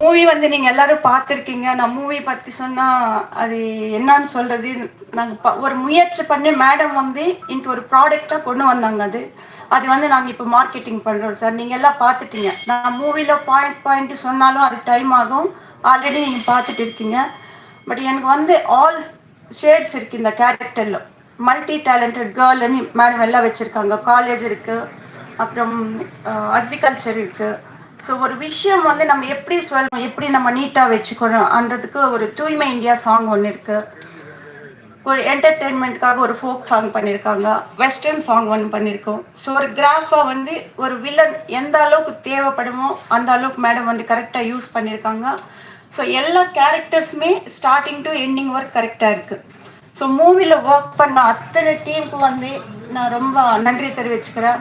Movie வந்து நீங்க எல்லாரும் பார்த்துருக்கீங்க. நான் மூவி பத்தி சொன்னா அது என்னன்னு சொல்றது நாங்க ப- ஒரு முயற்சி பண்ணி மேடம் வந்து இன்னைக்கு ஒரு ப்ராடக்டா கொண்டு வந்தாங்க அது. அது வந்து நாங்க இப்போ மார்க்கெட்டிங் பண்றோம் சார். நீங்க எல்லாம் பார்த்துட்டீங்க. நான் மூவில பாயிண்ட் பாயிண்ட் சொன்னாலும் அது டைம் ஆகும். ஆல்ரெடி நீங்க பார்த்துட்டு இருக்கீங்க. பட் எனக்கு வந்து ஆல் ஷேட்ஸ் இருக்கு இந்த கேரக்டர்ல மல்டி டேலண்டட் கேர்ள்னு மேடம் எல்லாம் வச்சிருக்காங்க. காலேஜ் இருக்கு. அப்புறம் அக்ரிகல்ச்சர் இருக்குது ஸோ ஒரு விஷயம் வந்து நம்ம எப்படி சொல்லணும் எப்படி நம்ம நீட்டாக வச்சுக்கணும்ன்றதுக்கு ஒரு தூய்மை இந்தியா சாங் ஒன்று இருக்கு. ஒரு என்டர்டெயின்மெண்ட்காக ஒரு ஃபோக் சாங் பண்ணியிருக்காங்க வெஸ்டர்ன் சாங் ஒன்று பண்ணியிருக்கோம் ஸோ ஒரு கிராஃபாக வந்து ஒரு வில்லன் எந்த அளவுக்கு தேவைப்படுமோ அந்த அளவுக்கு மேடம் வந்து கரெக்டாக யூஸ் பண்ணியிருக்காங்க ஸோ எல்லா கேரக்டர்ஸுமே ஸ்டார்டிங் டு எண்டிங் ஒர்க் கரெக்டாக இருக்குது ஸோ மூவியில் ஒர்க் பண்ண அத்தனை டீமுக்கு வந்து நான் ரொம்ப நன்றி தெரிவிச்சுக்கிறேன்.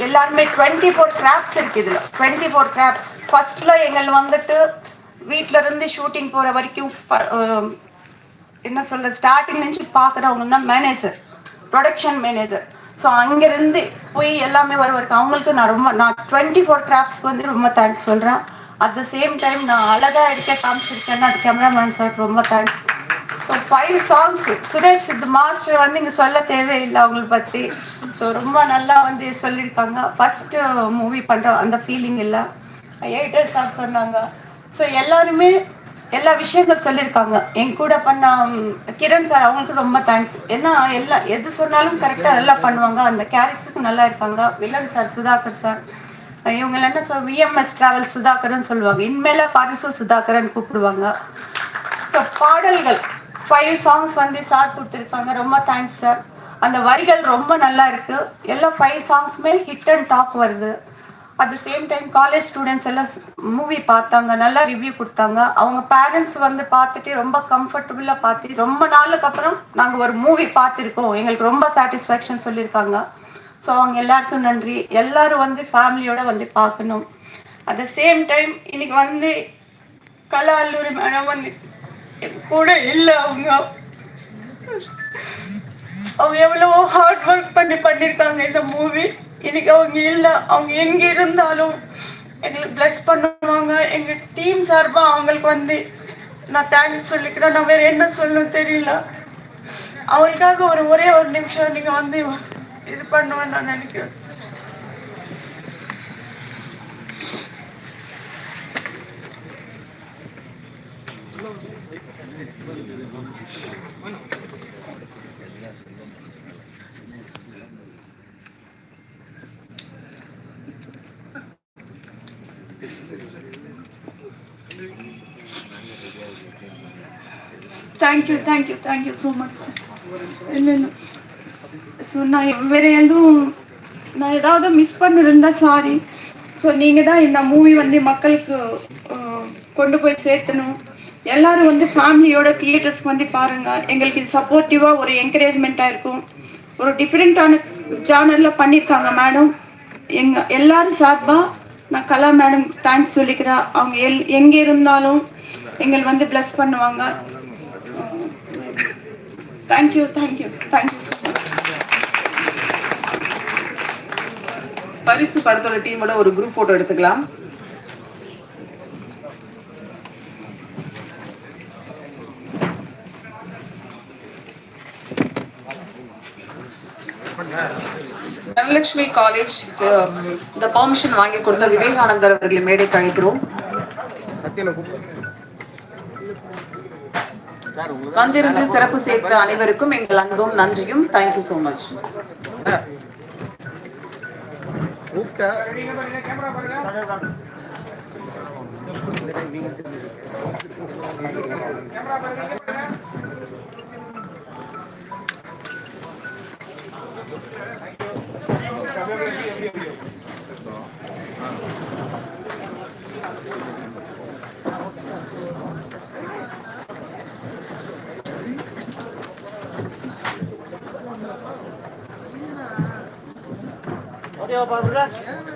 எல்லாருமே டுவெண்ட்டி ஃபோர் கிராப்ஸ் இருக்கு இதில் டுவெண்ட்டி ஃபோர் கிராப்ஸ் ஃபர்ஸ்ட்ல எங்கள் வந்துட்டு வீட்டில் இருந்து ஷூட்டிங் போகிற வரைக்கும் ப- என்ன சொல்கிறது ஸ்டார்டிங் நினச்சி பார்க்குறவங்கன்னா மேனேஜர் ப்ரொடக்ஷன் மேனேஜர் ஸோ அங்கேருந்து போய் எல்லாமே வர வரைக்கும் அவங்களுக்கு நான் ரொம்ப நான் டுவெண்ட்டி ஃபோர் கிராப்ஸ்க்கு வந்து ரொம்ப தேங்க்ஸ் சொல்கிறேன் அட் த சேம் டைம் நான் அழகாக எடுக்க காமிச்சிருக்கேன்னு அது கேமராமேன் சார் ரொம்ப thanks so five songs Suresh இது மாஸ்டர் வந்து இங்கே சொல்ல தேவையில்லை அவங்கள பற்றி ஸோ ரொம்ப நல்லா வந்து சொல்லியிருக்காங்க. ஃபஸ்ட்டு மூவி பண்ணுற அந்த ஃபீலிங் இல்லை. எயிட்டர் சார் சொன்னாங்க. ஸோ எல்லாருமே எல்லா விஷயங்கள் சொல்லியிருக்காங்க. என் கூட பண்ண கிரண் சார் அவங்களுக்கு ரொம்ப தேங்க்ஸ் ஏன்னா எல்லா எது சொன்னாலும் கரெக்டாக நல்லா பண்ணுவாங்க. அந்த கேரக்டருக்கு நல்லா இருக்காங்க வில்லன் சார் சுதாகர் சார் இவங்க என்ன சொல் விஎம்எஸ் டிராவல் சுதாகர்னு சொல்லுவாங்க. இனிமேல பரிசு சுதாகரன் கூப்பிடுவாங்க. ஸோ பாடல்கள். ஃபைவ் சாங்ஸ் வந்து சார் கொடுத்துருக்காங்க. ரொம்ப தேங்க்ஸ் சார் அந்த வரிகள் ரொம்ப நல்லா இருக்கு. எல்லா ஃபைவ் சாங்ஸுமே ஹிட் அண்ட் டாக் வருது. At the same time college students எல்லாம் மூவி பார்த்தாங்க. நல்லா ரிவ்யூ கொடுத்தாங்க. அவங்க பேரண்ட்ஸ் வந்து பார்த்துட்டு ரொம்ப கம்ஃபர்டபுளாக பார்த்து ரொம்ப நாளுக்கு அப்புறம் நாங்கள் ஒரு மூவி பார்த்துருக்கோம். எங்களுக்கு ரொம்ப சாட்டிஸ்ஃபேக்ஷன் சொல்லியிருக்காங்க. ஸோ அவங்க எல்லாருக்கும் நன்றி. எல்லாரும் வந்து ஃபேமிலியோட வந்து பார்க்கணும். அட் த சேம் டைம் இன்னைக்கு வந்து கலா அல்லூரி மேடம் வந்து கூட இல்லை அவங்க அவங்க எவ்வளவோ ஹார்ட் ஒர்க் பண்ணி பண்ணியிருக்காங்க இந்த மூவி இன்னைக்கு அவங்க இல்லை அவங்க எங்க இருந்தாலும் எங்களுக்கு பிளஸ் பண்ணுவாங்க. எங்க டீம் சார்பா அவங்களுக்கு வந்து நான் தேங்க்ஸ் சொல்லிக்கிறேன். நான் வேற என்ன சொல்லணும் தெரியல. அவங்களுக்காக ஒரு ஒரே ஒரு நிமிஷம் நீங்க வந்து இது பண்ணுவேன்னு நான் நினைக்கிறேன். Thank you thank you thank you so much sir இல்லை இல்லை ஸோ நான் வேற எதுவும் நான் ஏதாவது மிஸ் பண்ணிருந்தா சாரி ஸோ நீங்கள் தான் இந்த மூவி வந்து மக்களுக்கு கொண்டு போய் சேர்த்தணும். எல்லாரும் வந்து ஃபேமிலியோட தியேட்டர்ஸ்க்கு வந்து பாருங்க. எங்களுக்கு சப்போர்ட்டிவாக ஒரு என்கரேஜ்மெண்ட்டாக இருக்கும். ஒரு டிஃப்ரெண்ட்டான ஜானரில் பண்ணியிருக்காங்க மேடம் எங்க எல்லாரும் சார்பாக நான் கலா மேடம் தேங்க்ஸ் சொல்லிக்கிறேன். அவங்க எல் எங்கே இருந்தாலும் எங்களை வந்து ப்ளஸ் பண்ணுவாங்க. தேங்க்யூ தேங்க்யூ தேங்க்யூ பரிசு படத்தோட டீமோட ஒரு குரூப் போட்டோ எடுத்துக்கலாம். தனலட்சுமி காலேஜ் இந்த பர்மிஷன் வாங்கி கொடுத்த விவேகானந்தர் அவர்களை மேடை கழிக்கிறோம் வந்திருந்து சிறப்பு சேர்த்த அனைவருக்கும் எங்கள் அன்பும் நன்றியும். தேங்க்யூ சோ மச் நீங்க தேவைப்படுறதா